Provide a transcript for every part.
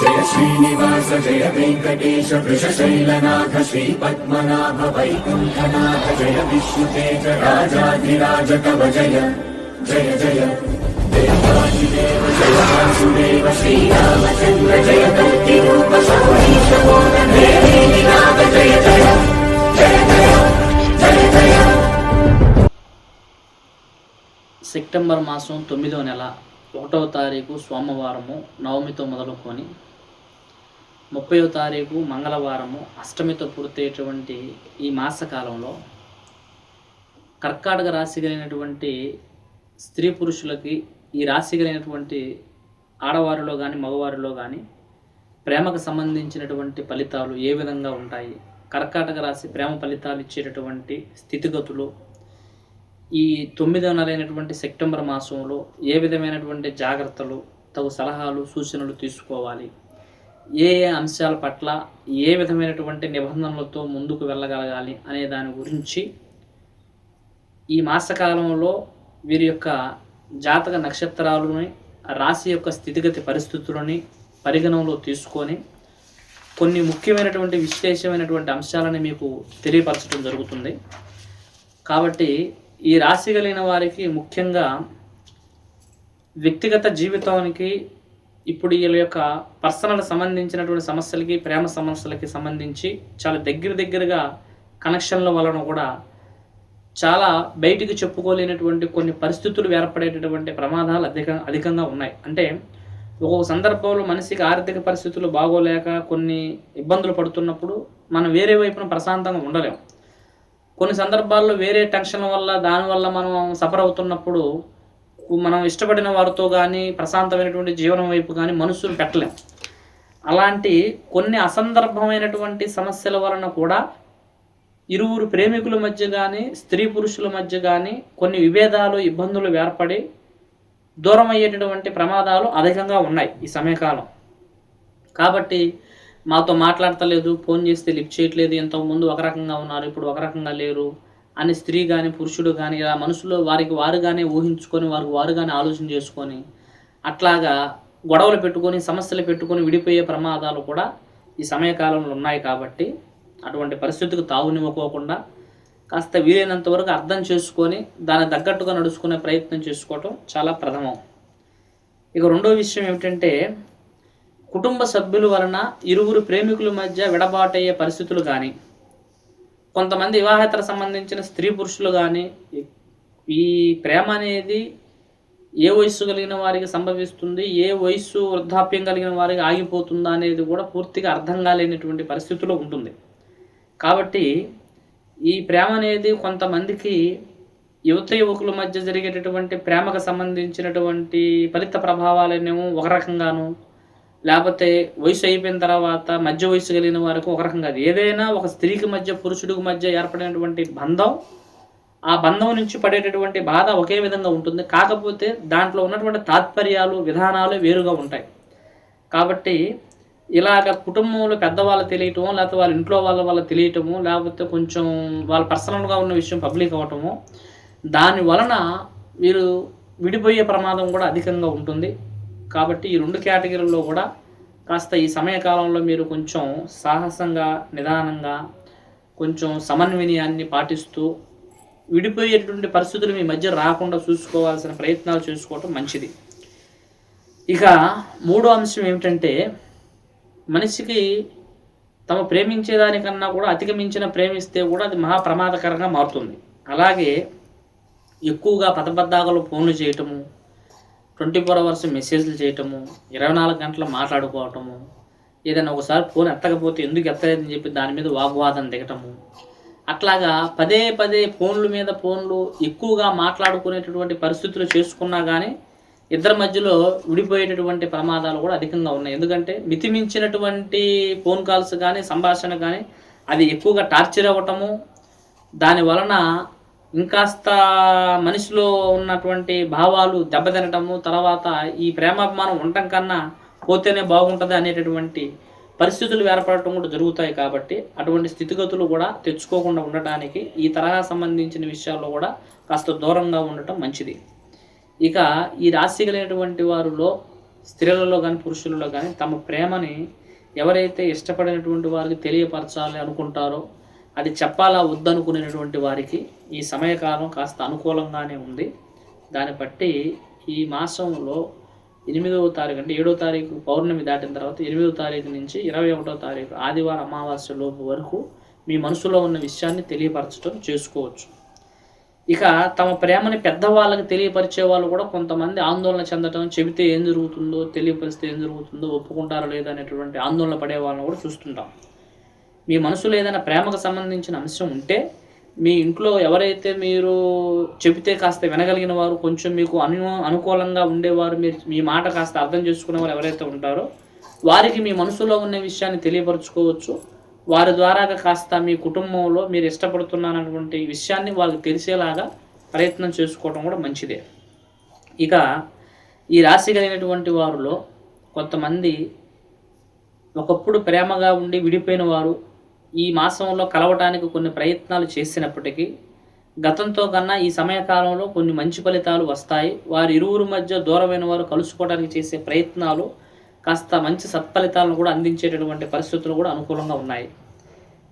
జయ శ్రీనివాస జయ వెంకటేశ వృషశైలనాథ శ్రీ పద్మనాభ వైకుంఠనాథ జయ విష్ణుతేజ రాజాధిరాజ కవ జయ జయ జయ. దేవాదిదేవ జయ వాసుదేవ శ్రీరామచంద్ర జయ కల్కి రూప శౌరీశ నాథ జయ జయ జయ జయ జయ జయ. సెప్టెంబర్ మాసం తొమ్మిదో నెల ఒకటవ తారీఖు సోమవారము నవమితో మొదలుకొని ముప్పయో తారీఖు మంగళవారము అష్టమితో పూర్తయ్యేటువంటి ఈ మాసకాలంలో కర్కాటక రాశి కలిగినటువంటి స్త్రీ పురుషులకి ఈ రాశి కలిగినటువంటి ఆడవారిలో కానీ మగవారిలో కానీ ప్రేమకు సంబంధించినటువంటి ఫలితాలు ఏ విధంగా ఉంటాయి? కర్కాటక రాశి ప్రేమ ఫలితాలు ఇచ్చేటటువంటి స్థితిగతులు ఈ తొమ్మిదవ నెలైనటువంటి సెప్టెంబర్ మాసంలో ఏ విధమైనటువంటి జాగ్రత్తలు తగు సలహాలు సూచనలు తీసుకోవాలి? ఏ ఏ అంశాల పట్ల ఏ విధమైనటువంటి నిబంధనలతో ముందుకు వెళ్ళగలగాలి అనే దాని గురించి ఈ మాసకాలంలో వీరి యొక్క జాతక నక్షత్రాలని రాశి యొక్క స్థితిగతి పరిస్థితులని పరిగణనలో తీసుకొని కొన్ని ముఖ్యమైనటువంటి విశేషమైనటువంటి అంశాలని మీకు తెలియపరచడం జరుగుతుంది. కాబట్టి ఈ రాశి కలిగిన వారికి ముఖ్యంగా వ్యక్తిగత జీవితానికి ఇప్పుడు వీళ్ళ యొక్క పర్సనల్ సంబంధించినటువంటి సమస్యలకి ప్రేమ సమస్యలకి సంబంధించి చాలా దగ్గర దగ్గరగా కనెక్షన్ల వలన కూడా చాలా బయటికి చెప్పుకోలేనటువంటి కొన్ని పరిస్థితులు ఏర్పడేటటువంటి ప్రమాదాలు అధిక అధికంగా ఉన్నాయి. అంటే ఒక్కొక్క సందర్భంలో మనిషికి ఆర్థిక పరిస్థితులు బాగోలేక కొన్ని ఇబ్బందులు పడుతున్నప్పుడు మనం వేరే వైపున ప్రశాంతంగా ఉండలేం. కొన్ని సందర్భాల్లో వేరే టెన్షన్ వల్ల దానివల్ల మనం సఫర్ అవుతున్నప్పుడు మనం ఇష్టపడిన వారితో కానీ ప్రశాంతమైనటువంటి జీవనం వైపు కానీ మనసును పెట్టలేం. అలాంటి కొన్ని అసందర్భమైనటువంటి సమస్యల వలన కూడా ఇరువురు ప్రేమికుల మధ్య కానీ స్త్రీ పురుషుల మధ్య కానీ కొన్ని విభేదాలు ఇబ్బందులు ఏర్పడి దూరం అయ్యేటటువంటి ప్రమాదాలు అధికంగా ఉన్నాయి ఈ సమయకాలం. కాబట్టి మాతో మాట్లాడతలేదు ఫోన్ చేస్తే లిఫ్ట్ చేయట్లేదు ఇంతకుముందు ఒక రకంగా ఉన్నారు ఇప్పుడు ఒక రకంగా లేరు. అని స్త్రీ కానీ పురుషుడు కానీ ఇలా మనసులో వారికి వారుగానే ఊహించుకొని వారికి వారుగానే ఆలోచన చేసుకొని అట్లాగా గొడవలు పెట్టుకొని సమస్యలు పెట్టుకొని విడిపోయే ప్రమాదాలు కూడా ఈ సమయకాలంలో ఉన్నాయి కాబట్టి అటువంటి పరిస్థితికి తావునివ్వకోకుండా కాస్త వీలైనంత వరకు అర్థం చేసుకొని దాని తగ్గట్టుగా నడుచుకునే ప్రయత్నం చేసుకోవటం చాలా ప్రథమం. ఇక రెండో విషయం ఏమిటంటే కుటుంబ సభ్యుల వలన ఇరువురు ప్రేమికుల మధ్య విడబాటయ్యే పరిస్థితులు కానీ కొంతమంది వివాహేతర సంబంధించిన స్త్రీ పురుషులు కానీ ఈ ప్రేమ అనేది ఏ వయస్సు కలిగిన వారికి సంభవిస్తుంది ఏ వయస్సు వృద్ధాప్యం కలిగిన వారికి ఆగిపోతుందా అనేది కూడా పూర్తిగా అర్థం కాలేనటువంటి పరిస్థితిలో ఉంటుంది. కాబట్టి ఈ ప్రేమ అనేది కొంతమందికి యువత యువకుల మధ్య జరిగేటటువంటి ప్రేమకు సంబంధించినటువంటి ఫలిత ప్రభావాలనేమో ఒక రకంగాను లేకపోతే వయసు అయిపోయిన తర్వాత మధ్య వయసు కలిగిన వారికి ఒక రకంగా ఏదైనా ఒక స్త్రీకి మధ్య పురుషుడికి మధ్య ఏర్పడినటువంటి బంధం ఆ బంధం నుంచి పడేటటువంటి బాధ ఒకే విధంగా ఉంటుంది. కాకపోతే దాంట్లో ఉన్నటువంటి తాత్పర్యాలు విధానాలు వేరుగా ఉంటాయి. కాబట్టి ఇలాగ కుటుంబంలో పెద్దవాళ్ళు తెలియటము లేకపోతే వాళ్ళ ఇంట్లో వాళ్ళ వాళ్ళ తెలియటము లేకపోతే కొంచెం వాళ్ళ పర్సనల్గా ఉన్న విషయం పబ్లిక్ అవ్వటము దాని వలన వీరు విడిపోయే ప్రమాదం కూడా అధికంగా ఉంటుంది. కాబట్టి ఈ రెండు కేటగిరీల్లో కూడా కాస్త ఈ సమయకాలంలో మీరు కొంచెం సాహసంగా నిదానంగా కొంచెం సమన్వయాన్ని పాటిస్తూ విడిపోయేటువంటి పరిస్థితులు మీ మధ్య రాకుండా చూసుకోవాల్సిన ప్రయత్నాలు చేసుకోవటం మంచిది. ఇక మూడో అంశం ఏమిటంటే మనిషికి తమ ప్రేమించేదానికన్నా కూడా అతిగమించిన ప్రేమిస్తే కూడా అది మహా ప్రమాదకరంగా మారుతుంది. అలాగే ఎక్కువగా పదబద్ధాగలు ఫోన్లు చేయటము ట్వంటీ ఫోర్ అవర్స్ మెసేజ్లు చేయటము ఇరవై నాలుగు గంటలు మాట్లాడుకోవటము ఏదైనా ఒకసారి ఫోన్ ఎత్తకపోతే ఎందుకు ఎత్తలేదని చెప్పి దాని మీద వాగ్వాదం దిగటము. అట్లాగా పదే పదే ఫోన్ల మీద ఫోన్లు ఎక్కువగా మాట్లాడుకునేటటువంటి పరిస్థితులు చేసుకున్నా కానీ ఇద్దరి మధ్యలో విడిపోయేటటువంటి ప్రమాదాలు కూడా అధికంగా ఉన్నాయి. ఎందుకంటే మితిమించినటువంటి ఫోన్ కాల్స్ కానీ సంభాషణ కానీ అది ఎక్కువగా టార్చర్ అవ్వటము దాని వలన ఇంకాస్త మనిషిలో ఉన్నటువంటి భావాలు దెబ్బతినటము తర్వాత ఈ ప్రేమాభిమానం ఉండటం కన్నా పోతేనే బాగుంటుంది అనేటటువంటి పరిస్థితులు ఏర్పడటం కూడా జరుగుతాయి కాబట్టి అటువంటి స్థితిగతులు కూడా తెచ్చుకోకుండా ఉండటానికి ఈ తరహా సంబంధించిన విషయాల్లో కూడా కాస్త దూరంగా ఉండటం మంచిది. ఇక ఈ రాశి కలిగినటువంటి వారిలో స్త్రీలలో కానీ పురుషులలో కానీ తమ ప్రేమని ఎవరైతే ఇష్టపడినటువంటి వారికి తెలియపరచాలి అనుకుంటారో అది చెప్పాలా వద్దనుకునేటువంటి వారికి ఈ సమయకాలం కాస్త అనుకూలంగానే ఉంది. దాన్ని బట్టి ఈ మాసంలో ఎనిమిదవ తారీఖు అంటే ఏడవ తారీఖు పౌర్ణమి దాటిన తర్వాత ఎనిమిదవ తారీఖు నుంచి ఇరవై ఒకటో తారీఖు ఆదివారం అమావాస్య లోపు వరకు మీ మనసులో ఉన్న విషయాన్ని తెలియపరచడం చేసుకోవచ్చు. ఇక తమ ప్రేమని పెద్దవాళ్ళకి తెలియపరిచే వాళ్ళు కూడా కొంతమంది ఆందోళన చెందటం చెబితే ఏం జరుగుతుందో తెలియపరిస్తే ఏం జరుగుతుందో ఒప్పుకుంటారో లేదనేటువంటి ఆందోళన పడే వాళ్ళని కూడా చూస్తుంటాం. మీ మనసులో ఏదైనా ప్రేమకు సంబంధించిన అంశం ఉంటే మీ ఇంట్లో ఎవరైతే మీరు చెబితే కాస్త వినగలిగిన వారు కొంచెం మీకు అను అనుకూలంగా ఉండేవారు మీరు మీ మాట కాస్త అర్థం చేసుకునే వారు ఎవరైతే ఉంటారో వారికి మీ మనసులో ఉన్న విషయాన్ని తెలియపరచుకోవచ్చు. వారి ద్వారా కాస్త మీ కుటుంబంలో మీరు ఇష్టపడుతున్నారన్నటువంటి విషయాన్ని వాళ్ళకి తెలిసేలాగా ప్రయత్నం చేసుకోవడం కూడా మంచిదే. ఇక ఈ రాశి కలిగినటువంటి వారిలో కొంతమంది ఒకప్పుడు ప్రేమగా ఉండి విడిపోయిన వారు ఈ మాసంలో కలవటానికి కొన్ని ప్రయత్నాలు చేసినప్పటికీ గతంతో కన్నా ఈ సమయకాలంలో కొన్ని మంచి ఫలితాలు వస్తాయి. వారి ఇరువురు మధ్య దూరమైన వారు కలుసుకోవడానికి చేసే ప్రయత్నాలు కాస్త మంచి సత్ఫలితాలను కూడా అందించేటటువంటి పరిస్థితులు కూడా అనుకూలంగా ఉన్నాయి.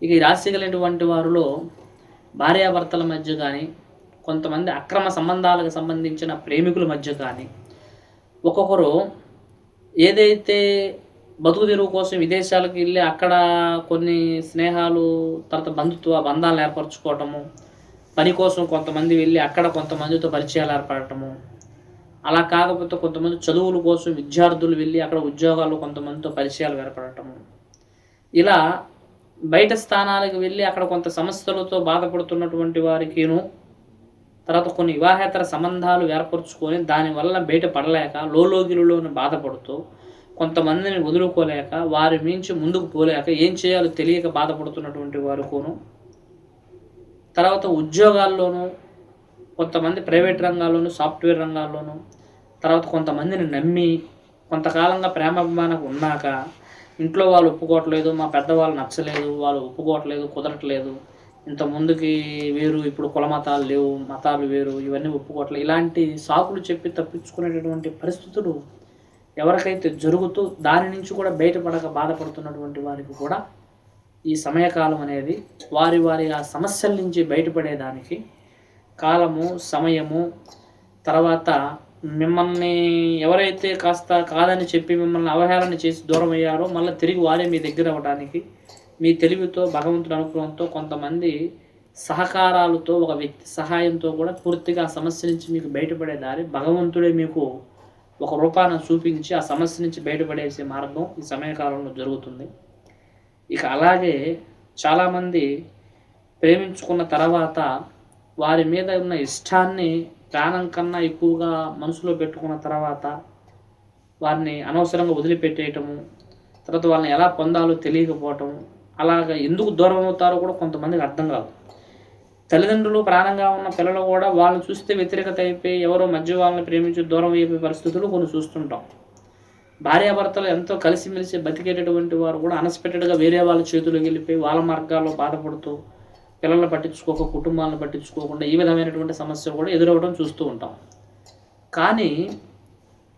ఇక ఈ రాశి కలిగినటువంటి వారిలో భార్యాభర్తల మధ్య కానీ కొంతమంది అక్రమ సంబంధాలకు సంబంధించిన ప్రేమికుల మధ్య కానీ ఒక్కొక్కరు ఏదైతే బతుకు తెరువు కోసం విదేశాలకు వెళ్ళి అక్కడ కొన్ని స్నేహాలు తర్వాత బంధుత్వ బంధాలు ఏర్పరచుకోవటము పని కోసం కొంతమంది వెళ్ళి అక్కడ కొంతమందితో పరిచయాలు ఏర్పడటము. అలా కాకపోతే కొంతమంది చదువుల కోసం విద్యార్థులు వెళ్ళి అక్కడ ఉద్యోగాలు కొంతమందితో పరిచయాలు ఏర్పడటము. ఇలా బయట స్థానాలకు వెళ్ళి అక్కడ కొంత సమస్యలతో బాధపడుతున్నటువంటి వారికిను తర్వాత కొన్ని వివాహేతర సంబంధాలు ఏర్పరచుకొని దానివల్ల బయట పడలేక లోలోగిలులోని బాధపడుతూ కొంతమందిని వదులుకోలేక వారి మించి ముందుకు పోలేక ఏం చేయాలో తెలియక బాధపడుతున్నటువంటి వారుకును తర్వాత ఉద్యోగాల్లోనూ కొంతమంది ప్రైవేట్ రంగాల్లోనూ సాఫ్ట్వేర్ రంగాల్లోనూ తర్వాత కొంతమందిని నమ్మి కొంతకాలంగా ప్రేమాభిమానం ఉన్నాక ఇంట్లో వాళ్ళు ఒప్పుకోవట్లేదు మా పెద్దవాళ్ళు నచ్చలేదు వాళ్ళు ఒప్పుకోవట్లేదు కుదరట్లేదు ఇంత ముందుకి వేరు ఇప్పుడు కుల మతాలు లేవు మతాలు వేరు ఇవన్నీ ఒప్పుకోవట్లేదు ఇలాంటి సాకులు చెప్పి తప్పించుకునేటటువంటి పరిస్థితులు ఎవరికైతే జరుగుతూ దాని నుంచి కూడా బయటపడక బాధపడుతున్నటువంటి వారికి కూడా ఈ సమయకాలం అనేది వారి వారి ఆ సమస్యల నుంచి బయటపడేదానికి కాలము సమయము తర్వాత మిమ్మల్ని ఎవరైతే కాస్త కాదని చెప్పి మిమ్మల్ని అవహేళన చేసి దూరం అయ్యారో మళ్ళీ తిరిగి వారే మీ దగ్గర అవ్వడానికి మీ తెలివితో భగవంతుడి అనుగ్రహంతో కొంతమంది సహకారాలతో ఒక వ్యక్తి సహాయంతో కూడా పూర్తిగా ఆ సమస్య నుంచి మీకు బయటపడే దారి భగవంతుడే మీకు ఒక రూపాన్ని చూపించి ఆ సమస్య నుంచి బయటపడేసే మార్గం ఈ సమయకాలంలో జరుగుతుంది. ఇక అలాగే చాలామంది ప్రేమించుకున్న తర్వాత వారి మీద ఉన్న ఇష్టాన్ని ప్రాణం కన్నా ఎక్కువగా మనసులో పెట్టుకున్న తర్వాత వారిని అనవసరంగా వదిలిపెట్టేయటము తర్వాత వాళ్ళని ఎలా పొందాలో తెలియకపోవటం అలాగ ఎందుకు దూరం అవుతారో కూడా కొంతమందికి అర్థం కాదు. తల్లిదండ్రులు ప్రాణంగా ఉన్న పిల్లలు కూడా వాళ్ళు చూస్తే వ్యతిరేకత అయిపోయి ఎవరో మధ్య వాళ్ళని ప్రేమించి దూరం అయిపోయే పరిస్థితులు కొన్ని చూస్తుంటాం. భార్యాభర్తలు ఎంతో కలిసిమెలిసి బతికేటటువంటి వారు కూడా అన్ఎక్స్పెక్టెడ్గా వేరే వాళ్ళ చేతులకు వెళ్ళిపోయి వాళ్ళ మార్గాల్లో బాధపడుతూ పిల్లల్ని పట్టించుకోక కుటుంబాలను పట్టించుకోకుండా ఈ విధమైనటువంటి సమస్యలు కూడా ఎదురవ్వడం చూస్తూ ఉంటాం. కానీ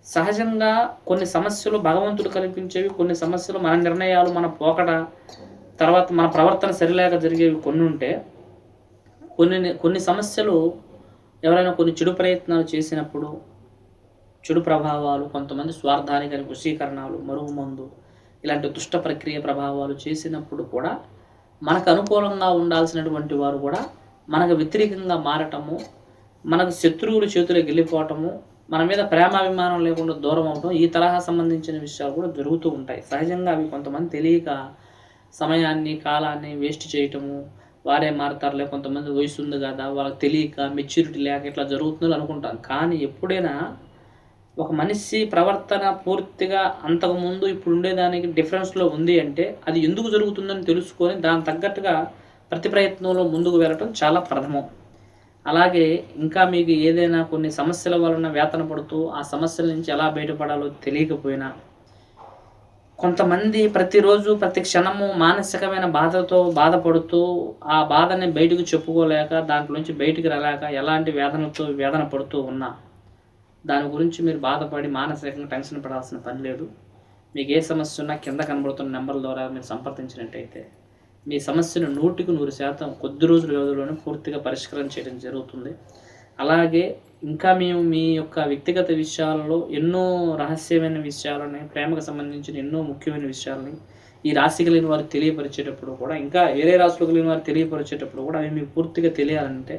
సహజంగా కొన్ని సమస్యలు భగవంతుడు కల్పించేవి కొన్ని సమస్యలు మన నిర్ణయాలు మన పోకడ తర్వాత మన ప్రవర్తన సరిలేక జరిగేవి కొన్ని ఉంటే కొన్ని కొన్ని సమస్యలు ఎవరైనా కొన్ని చెడు ప్రయత్నాలు చేసినప్పుడు చెడు ప్రభావాలు కొంతమంది స్వార్థానికి వశీకరణాలు మరుగు మందు ఇలాంటి దుష్ట ప్రక్రియ ప్రభావాలు చేసినప్పుడు కూడా మనకు అనుకూలంగా ఉండాల్సినటువంటి వారు కూడా మనకు వ్యతిరేకంగా మారటము మనకు శత్రువుల చేతులకు వెళ్ళిపోవటము మన మీద ప్రేమాభిమానం లేకుండా దూరం అవటం ఈ తరహా సంబంధించిన విషయాలు కూడా జరుగుతూ ఉంటాయి. సహజంగా అవి కొంతమంది తెలియక సమయాన్ని కాలాన్ని వేస్ట్ చేయటము వారే మారతారులే కొంతమంది వయసు ఉంది కదా వాళ్ళకి తెలియక మెచ్యూరిటీ లేక ఇట్లా జరుగుతుందో అనుకుంటాం కానీ ఎప్పుడైనా ఒక మనిషి ప్రవర్తన పూర్తిగా అంతకుముందు ఇప్పుడు ఉండేదానికి డిఫరెన్స్లో ఉంది అంటే అది ఎందుకు జరుగుతుందని తెలుసుకొని దాని తగ్గట్టుగా ప్రతి ప్రయత్నంలో ముందుకు వెళ్ళటం చాలా ప్రథమం. అలాగే ఇంకా మీకు ఏదైనా కొన్ని సమస్యల వలన వేతన పడుతూ ఆ సమస్యల నుంచి ఎలా బయటపడాలో తెలియకపోయినా కొంతమంది ప్రతిరోజు ప్రతి క్షణము మానసికమైన బాధతో బాధపడుతూ ఆ బాధని బయటకు చెప్పుకోలేక దాంట్లో నుంచి బయటికి రాలేక ఎలాంటి వేదనతో వేదన పడుతూ ఉన్నా దాని గురించి మీరు బాధపడి మానసికంగా టెన్షన్ పడాల్సిన పని లేదు. మీకు ఏ సమస్య ఉన్నా కింద కనబడుతున్న నెంబర్ ద్వారా మీరు సంప్రదించినట్టయితే మీ సమస్యను నూటికి నూరు శాతం కొద్ది రోజుల వ్యవధిలోనే పూర్తిగా పరిష్కారం చేయడం జరుగుతుంది. అలాగే ఇంకా మేము మీ యొక్క వ్యక్తిగత విషయాలలో ఎన్నో రహస్యమైన విషయాలని ప్రేమకు సంబంధించిన ఎన్నో ముఖ్యమైన విషయాలని ఈ రాశి కలిగిన వారు తెలియపరిచేటప్పుడు కూడా ఇంకా వేరే రాశులు కలిగిన వారు తెలియపరిచేటప్పుడు కూడా అవి మీకు పూర్తిగా తెలియాలంటే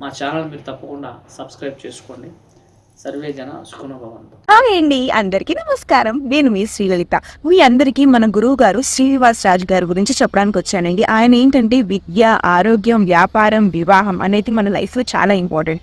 మా ఛానల్ మీరు తప్పకుండా సబ్స్క్రైబ్ చేసుకోండి. సర్వే జన సుఖనుభవంతు. హాయ్ అండి అందరికీ నమస్కారం. నేను మీ శ్రీలలిత. మీ అందరికీ మన గురువు గారు శ్రీనివాస్ రాజు గారి గురించి చెప్పడానికి వచ్చానండి. ఆయన ఏంటంటే విద్య ఆరోగ్యం వ్యాపారం వివాహం అనేది మన లైఫ్లో చాలా ఇంపార్టెంట్.